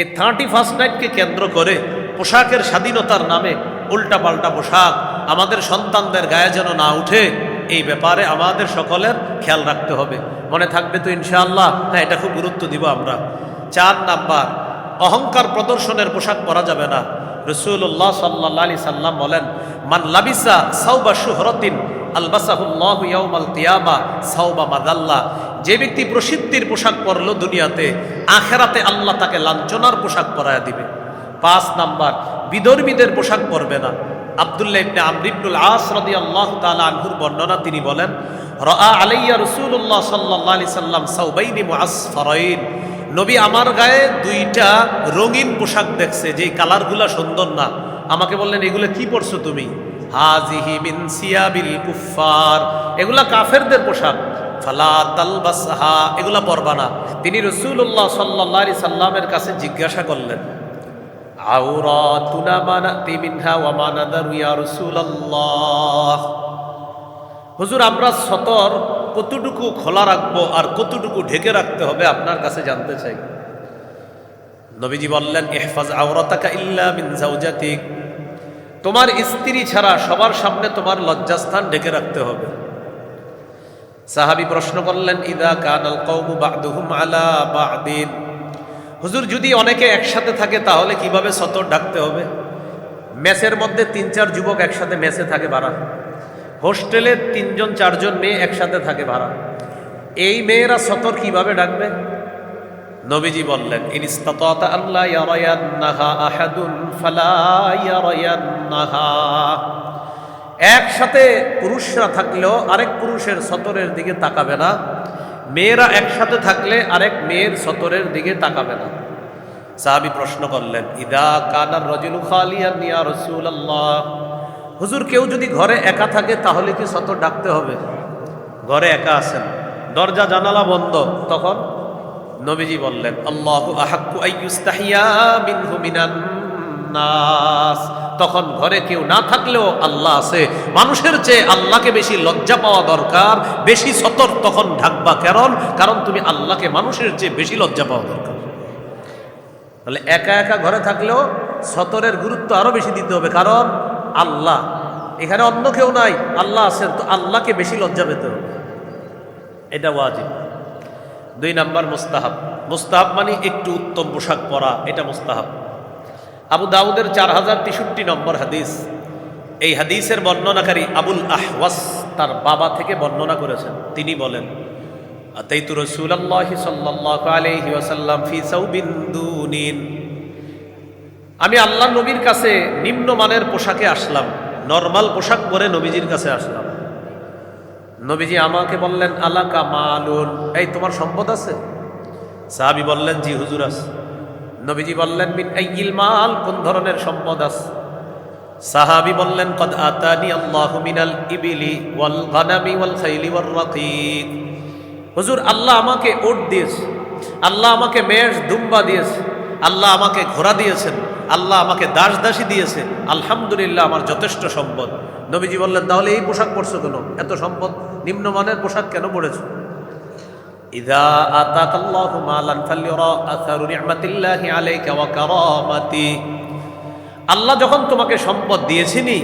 এই thirty first নাইটকে কেন্দ্র করে পোশাকের স্বাধীনতার নামে উল্টাপাল্টা পোশাক আমাদের সন্তানদের গায়ে যেন না উঠে, এই ব্যাপারে আমাদের সকলের খেয়াল রাখতে হবে। মনে থাকবে তো ইনশাআল্লাহ হ্যাঁ এটা খুব গুরুত্ব দিব আমরা। চার নাম্বার, অহংকার প্রদর্শনের পোশাক পরা যাবে না। রসুল্লাহ সাল্লাহ আলি সাল্লাম বলেন, মান লাবিসা সাউবা শুহরতিন আলবাসাহুল্লাহ ইয়াউমাল কিয়ামা সাউবা মাদাল্লা। যে ব্যক্তি প্রসিদ্ধির পোশাক পরল দুনিয়াতে, আখেরাতে আল্লাহ তাকে লাঞ্ছনার পোশাক পরায়া দিবে। পাঁচ নাম্বার বিদর্মীদের পোশাক পরবে না। আবদুল্লাহ ইবনে আমর ইবনুল আস রাদিয়াল্লাহু তাআলা আনহুর বর্ণনা তিনি বলেন, রাআ আলাইয়া রাসূলুল্লাহ সাল্লাল্লাহু আলাইহি সাল্লাম সাউবাইনি মুআসফারাইন। নবী আমার গায়ে দুইটা রঙিন পোশাক দেখছে যে কালারগুলা সুন্দর না। আমাকে বললেন, এগুলো কি পরছো তুমি? হাজিহি মিন সিয়াবিল কুফার এগুলা কাফেরদের পোশাক। ফালা তালবাসহা, এগুলা পরবা না। তিনি রসুল্লাহ সাল্লাহ আলি সাল্লামের কাছে জিজ্ঞাসা করলেন হুজুর, আমরা সতর কতটুকু খোলা রাখব আর কতটুকু ঢেকে রাখতে হবে আপনার কাছে জানতে চাই। নবীজি বললেন, ইহফাজ আওরাতাকা ইল্লা জাওজাতিক তোমার স্ত্রী ছাড়া সবার সামনে তোমার লজ্জাস্থান ঢেকে রাখতে হবে। সাহাবী প্রশ্ন করলেন, ইদা কানাল কওমু বা'দুহুম আলা বা'দিন? হুজুর, যদি অনেকে একসাথে থাকে, তাহলে কীভাবে সতর ডাকতে হবে? মেসের মধ্যে তিন চার যুবক একসাথে মেসে থাকে ভাড়া। হোস্টেলে তিনজন, চারজন মেয়ে একসাথে থাকে ভাড়া। এই মেয়েরা সতর কীভাবে ডাকবে? নবীজি বললেন ইনিস্তাতা আল্লাহ ইয়ারায়ান্নাহা আহাদুন ফালা ইয়ারায়ান্নাহা। একসাথে পুরুষরা থাকলেও আরেক পুরুষের সতরের দিকে তাকাবে না। মেয়েরা একসাথে থাকলে আরেক মেয়ের সতরের দিকে তাকাবে না। সাহাবি প্রশ্ন করলেন, ইদা কানার রজুলু খালিয়ান ইয়া রাসূলুল্লাহ? হুজুর, কেউ যদি ঘরে একা থাকে তাহলে কি সতর ডাকতে হবে? ঘরে একা আছেন। দরজা, জানালা বন্ধ। তখন নবীজি বললেন, আল্লাহু আহাক্কু আইয়ুস্তাহিয়া মিনহু মিনান নাস। তখন ঘরে কেউ না থাকলেও আল্লাহ আছে। মানুষের চেয়ে আল্লাহকে বেশি লজ্জা পাওয়া দরকার, বেশি সতর তখন ঢাকবা কারণ কারণ তুমি আল্লাহকে মানুষের চেয়ে বেশি লজ্জা পাওয়া দরকার। তাহলে একা একা ঘরে থাকলেও সতরের গুরুত্ব আরও বেশি দিতে হবে, কারণ আল্লাহ, এখানে অন্য কেউ নাই, আল্লাহ আছেন, তো আল্লাহকে বেশি লজ্জা পেতে হবে। এটা ওয়াজিব। দুই নাম্বার মুস্তাহাব। মুস্তাহাব মানে একটু উত্তম পোশাক পরা, এটা মুস্তাহাব। আবু দাউদের চার হাজার তেষট্টি নম্বর হাদিস। এই হাদিসের বর্ণনাকারী আবুল আহওয়াস তার বাবা থেকে বর্ণনা করেছেন। তিনি বলেন, আতাইতু রাসূলুল্লাহি সাল্লাল্লাহু আলাইহি ওয়াসাল্লাম ফি দুনিন। আমি আল্লাহ নবীর কাছে নিম্নমানের পোশাকে আসলাম, নর্মাল পোশাক পরে নবীজির কাছে আসলাম। নবীজি আমাকে বললেন, আলাকা মালুন? এই, তোমার সম্পদ আছে? সাহাবি বললেন, জি, হুজুর আছে। নবীজি বললেন, মিন আইয়িল মাল? কোন ধরনের সম্পদ আছে? সাহাবি বললেন, কদ আতানি আল্লাহু মিনাল ইবিলি ওয়াল গানামি ওয়াল খাইলি ওয়ার রাকিক হুজুর, আল্লাহ আমাকে ওট দিয়েছে, আল্লাহ আমাকে মেষ, দুম্বা দিয়েছে, আল্লাহ আমাকে ঘোড়া দিয়েছেন, আল্লাহ আমাকে দাস দাসী দিয়েছে আলহামদুলিল্লাহ আমার যথেষ্ট সম্পদ। নবীজি বললেন, তাহলে এই পোশাক পরছো কেন? এত সম্পদ? নিম্নমানের পোশাক কেন পড়েছো ইদা আতাকাল্লাহু মালান ফালিরা আসারু নি'মাতিল্লাহি আলাইকা ওয়া কারামাতি আল্লাহ যখন তোমাকে সম্পদ দিয়েছিনি,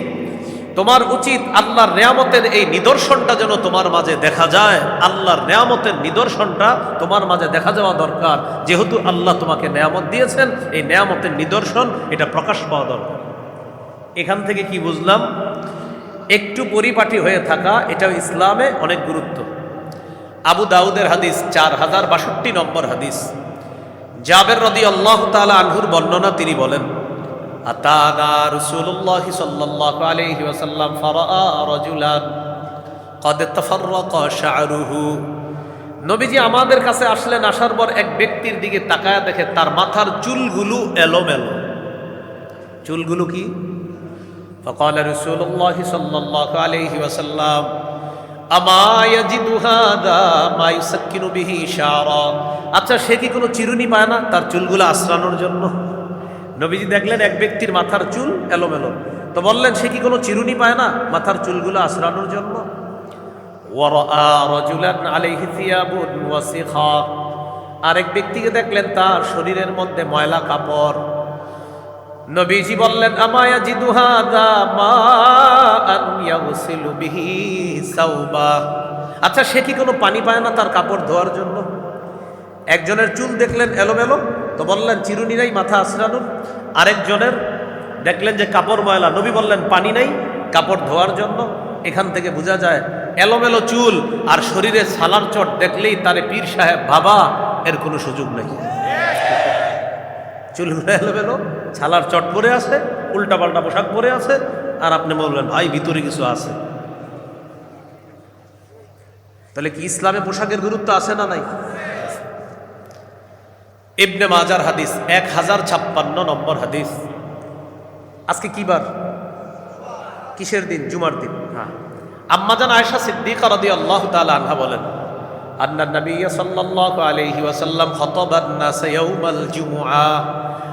তোমার উচিত আল্লাহর নেয়ামতের এই নিদর্শনটা যেন তোমার মাঝে দেখা যায়। আল্লাহর নেয়ামতের নিদর্শনটা তোমার মাঝে দেখা যাওয়া দরকার। যেহেতু আল্লাহ তোমাকে নেয়ামত দিয়েছেন, এই নেয়ামতের নিদর্শন এটা প্রকাশ পাওয়া দরকার। এখান থেকে কি বুঝলাম? একটু পরিপাটি হয়ে থাকা, এটাও ইসলামে অনেক গুরুত্ব। আবু দাউদের হাদিস, চার হাজার বাষট্টি নম্বর হাদিস। জাবের রদি আল্লাহ তালা আনহুর বর্ণনা তিনি বলেন, আতানা রসুল্লাহ সাল্লাহ আলহি ওসাল্লাম ফরা রজুলান কদে তফরক শাহরুহু নবীজি আমাদের কাছে আসলেন, আসার পর এক ব্যক্তির দিকে তাকায় দেখে তার মাথার চুলগুলো এলোমেলো। চুলগুলো কি? ফকাল রসুল্লাহ সাল্লাহ আলহি ওসাল্লাম আচ্ছা সে কি কোনো চিরুনি পায় না? তার চুলগুলো আশ্রানোর জন্য। নবীজি দেখলেন এক ব্যক্তির মাথার চুল এলোমেলো। তো বললেন, সে কি কোনো চিরুনি পায় না? মাথার চুলগুলো আশ্রানোর জন্য। আরেক ব্যক্তিকে দেখলেন, তার শরীরের মধ্যে ময়লা কাপড়। নবীজি বললেন, আমায়া জিদুহাদা মা আন ইয়াগসিলু বিহি সাওবা? আচ্ছা সে কি কোনো পানি পায় না তার কাপড় ধোয়ার জন্য? একজনের চুল দেখলেন এলোমেলো, তো বললেন চিরুনি নাই মাথা আশ্রানুন আরেকজনের দেখলেন যে কাপড় ময়লা, নবী বললেন, পানি নাই, কাপড় ধোয়ার জন্য। এখান থেকে বোঝা যায়, এলোমেলো চুল আর শরীরে সালার চট দেখলেই তারে পীর সাহেব, বাবা, এর কোনো সুযোগ নেই। চুলগুলো এলোমেলো ছালার চট পরে আছে উল্টাপাল্টা পোশাক পরে আছে, আর আপনি বললেন ভাই, ভিতরে কিছু আছে। তাহলে কি ইসলামে পোশাকের গুরুত্ব আছে না নাই? ইবনে মাজার হাদিস, এক হাজার ছাপ্পান্ন নম্বর হাদিস। আজকে কি বার? কিসের দিন? জুমার দিন। হ্যাঁ। আম্মাজান আয়েশা সিদ্দিকা আল্লাহ তাআলা আনহা বলেন, আন্না নবী সাল্লাল্লাহু আলাইহি ওয়াসাল্লাম খতবান নাস ইয়াউমাল জুমআ।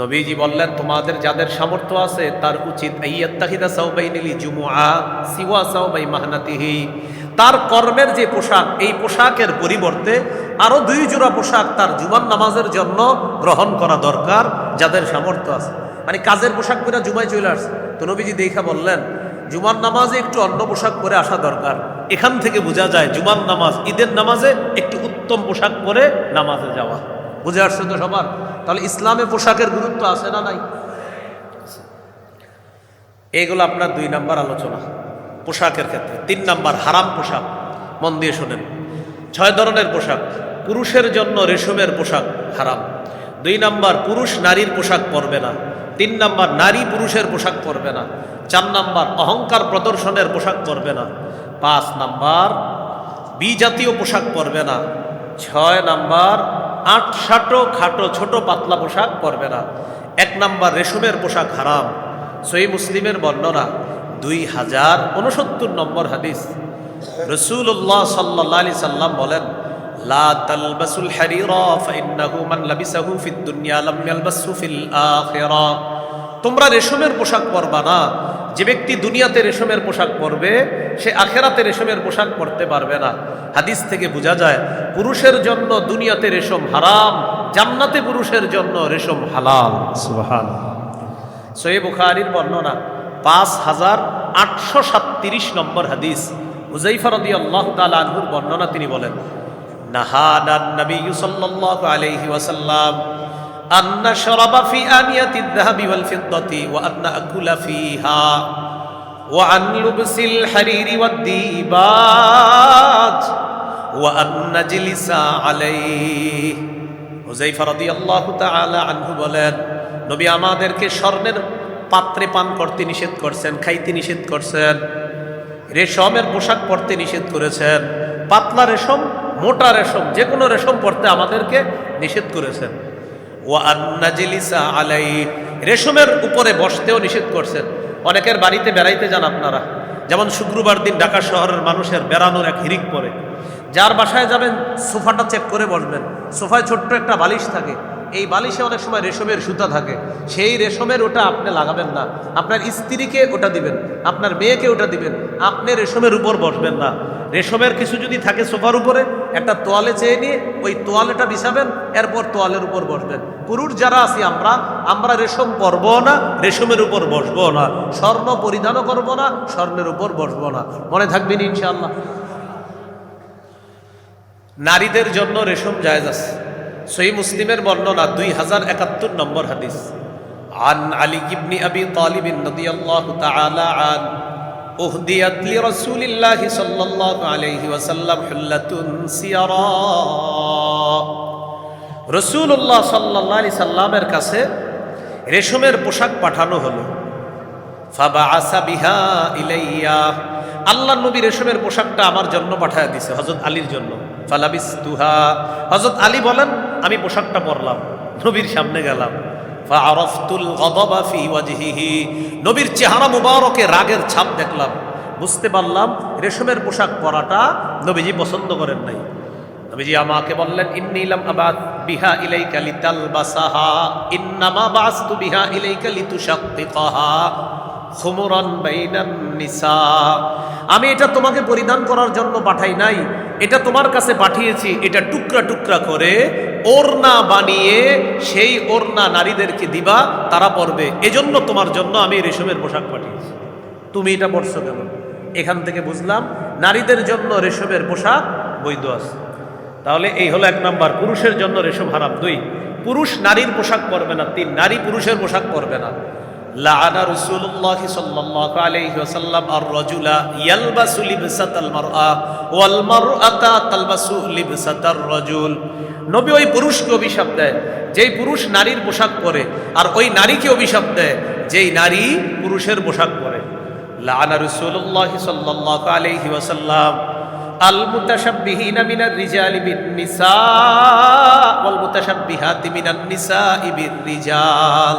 নবীজি বললেন, তোমাদের যাদের সামর্থ্য আছে, তার উচিত মাহনাতিহি। তার কর্মের যে পোশাক, এই পোশাকের পরিবর্তে আরও দুই জোড়া পোশাক তার জুমার নামাজের জন্য গ্রহণ করা দরকার যাদের সামর্থ্য আছে। মানে কাজের পোশাক পরে জুমায় চলে আসছে। তো নবীজি দেখা বললেন, জুমার নামাজে একটু অন্য পোশাক পরে আসা দরকার। এখান থেকে বোঝা যায়, জুমার নামাজ ঈদের নামাজে একটু উত্তম পোশাক পরে নামাজে যাওয়া। বুঝে আসছে তো সবার? তাহলে ইসলামে পোশাকের গুরুত্ব আছে না নাই? এইগুলো আপনার দুই নাম্বার আলোচনা, পোশাকের ক্ষেত্রে। তিন নাম্বার, হারাম পোশাক। মন দিয়ে শোনেন। ছয় ধরনের পোশাক, পুরুষের জন্য রেশমের পোশাক হারাম। দুই নাম্বার, পুরুষ নারীর পোশাক পরবে না। তিন নাম্বার, নারী পুরুষের পোশাক পরবে না। চার নাম্বার, অহংকার প্রদর্শনের পোশাক পরবে না। পাঁচ নাম্বার, বিজাতীয় পোশাক পরবে না। ছয় নাম্বার আট সাটো খাটো ছোট পাতলা পোশাক পরবে না। এক নাম্বার রেশমের পোশাক হারাম। সই মুসলিমের বর্ণনা, দুই হাজার উনসত্তর নম্বর হাদিস। রসুল্লাহ সাল্লাহ আলি সাল্লাম বলেন, লা তালবাসুল হারিরা ফাইন্নাহু মান লাবিসাহু ফিদ দুনিয়া লাম ইয়ালবাসহু ফিল আখিরাহ তোমরা রেশমের পোশাক পরবা না। যে ব্যক্তি দুনিয়াতে রেশমের পোশাক পরবে, সে আখেরাতে রেশমের পোশাক পরতে পারবে না। হাদিস থেকে বোঝা যায় পুরুষের জন্য দুনিয়াতে রেশম হারাম জান্নাতে পুরুষের জন্য রেশম হালাল। সুহান সৈয়দ বুখারির বর্ণনা পাঁচ হাজার আটশো সাতত্রিশ নম্বর হাদিস। হুজাইফা রদি আল্লাহ তালহুর বর্ণনা তিনি বলেন নাহানান নবী সাল্লাল্লাহু আলাইহি ওয়াসাল্লাম আন্না শরাবা ফি আনিয়াতি যাহাবি ওয়াল ফিদ্দাতি ওয়া আন্না আকুলা ফিহা। وعن لبس الحرير والديباج وأن نجلس عليه হুজাইফা রাদিয়াল্লাহু তাআলা আনহু বলেন নবী আমাদেরকে স্বর্ণের পাত্রে পান করতে নিষেধ করছেন খাইতে নিষেধ করছেন রেশমের পোশাক পরতে নিষেধ করেছেন পাতলা রেশম মোটা রেশম যে কোনো রেশম পরতে আমাদেরকে নিষেধ করেছেন ও আন্নাজিলিসা আলাই রেশমের উপরে বসতেও নিষেধ করছেন অনেকের বাড়িতে বেড়াইতে যান আপনারা। যেমন শুক্রবার দিন ঢাকা শহরের মানুষের বেড়ানোর এক হিরিক পরে যার বাসায় যাবেন, সোফাটা চেক করে বসবেন। সোফায় ছোট্ট একটা বালিশ থাকে। এই বালিশে অনেক সময় রেশমের সুতা থাকে। সেই রেশমের ওটা আপনি লাগাবেন না। আপনার স্ত্রীকে ওটা দিবেন, আপনার মেয়েকে ওটা দিবেন। আপনি রেশমের উপর বসবেন না। রেশমের কিছু যদি থাকে সোফার উপরে একটা তোয়ালে চেয়ে নিয়ে ওই তোয়ালেটা বিছাবেন এরপর তোয়ালের উপর বসবেন পুরুষ যারা আছি আমরা আমরা রেশম পরবো না রেশমের উপর বসবো না স্বর্ণ পরিধানও করবো না স্বর্ণের উপর বসবো না মনে থাকবেন ইনশাআল্লাহ নারীদের জন্য রেশম জায়েজ আছে সই মুসলিমের বর্ণনা দুই হাজার একাত্তর নম্বর হাদিস عن علي بن أبي طالب رضي الله تعالى عن أهديت لرسول الله صلى الله عليه وسلم حلة سيرا রসুল্লাহ সাল্লাহ আলি সাল্লামের কাছে রেশমের পোশাক পাঠানো হলো ফাবা আসা বিহা ইলাইয়া আল্লাহ নবী রেশমের পোশাকটা আমার জন্য পাঠায় দিছে হজরত আলীর জন্য ফালাবিস তুহা হজরত আলী বলেন আমি পোশাকটা পরলাম নবীর সামনে গেলাম ফাআরাফতুল গদাবা ফি ওয়াজহিহি। নবীর চেহারা মুবারকে রাগের ছাপ দেখলাম। বুঝতে পারলাম রেশমের পোশাক পরাটা নবীজি পছন্দ করেন নাই। নবীজি আমাকে বললেন ইন্নিলাম আবাদ বিহা ইলাইকা লিতালবাসাহা, ইন্নামা বাস্তু বিহা ইলাইকা লিতুশাক্কিকাহা খুমরান বাইনান নিসা। আমি এটা তোমাকে পরিধান করার জন্য পাঠাই নাই, এটা তোমার কাছে পাঠিয়েছি, এটা টুকরা টুকরা করে ওড়না বানিয়ে সেই ওড়না নারীদেরকে দিবা, তারা পরবে। এজন্য তোমার জন্য আমি রেশমের পোশাক পাঠিয়েছি। তুমি এটা পরছো কেন? এখান থেকে বুঝলাম, নারীদের জন্য রেশমের পোশাক বৈধ আছে। তাহলে এই হলো এক নাম্বার, পুরুষের জন্য রেশম হারাম। দুই, পুরুষ নারীর পোশাক পরবে না। তিন, নারী পুরুষের পোশাক পরবে না। লাআনা রাসূলুল্লাহ সাল্লাল্লাহু আলাইহি ওয়াসাল্লাম আর রাজুলা ইয়ালবাসু লিবসাতাল মারআ ওয়াল মারআতা তালবাসু লিবসাতার রাজুল। নবী ওই পুরুষকে অভিশাপ দেয়, যেই পুরুষ নারীর পোশাক পরে, আর ওই নারীকে অভিশাপ দেয়, যেই নারী পুরুষের পোশাক পরে। লাআনা রাসূলুল্লাহ সাল্লাল্লাহু আলাইহি ওয়াসাল্লাম আল মুতাশাব্বিহিনা মিনার রিজালি বিন নিসা ওয়াল মুতাশাব্বিহাতি মিনান নিসাই বির রিজাল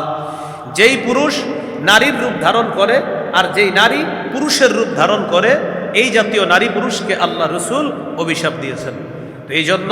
যেই পুরুষ নারীর রূপ ধারণ করে আর যেই নারী পুরুষের রূপ ধারণ করে, এই জাতীয় নারী পুরুষকে আল্লাহ রসুল অভিশাপ দিয়েছেন। তো এই জন্য